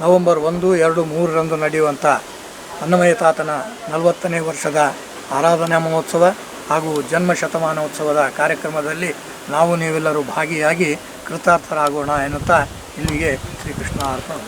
S1: ನವೆಂಬರ್ ಒಂದು, ಎರಡು, ಮೂರರಂದು ನಡೆಯುವಂಥ ಅನ್ನಮಯ ತಾತನ ನಲವತ್ತನೇ ವರ್ಷದ ಆರಾಧನಾ ಮಹೋತ್ಸವ ಹಾಗೂ ಜನ್ಮ ಶತಮಾನೋತ್ಸವದ ಕಾರ್ಯಕ್ರಮದಲ್ಲಿ ನಾವು ನೀವೆಲ್ಲರೂ ಭಾಗಿಯಾಗಿ ಕೃತಾರ್ಥರಾಗೋಣ ಎನ್ನುತ್ತಾ ಇಲ್ಲಿಗೆ ಶ್ರೀಕೃಷ್ಣ ಅರ್ಪಣ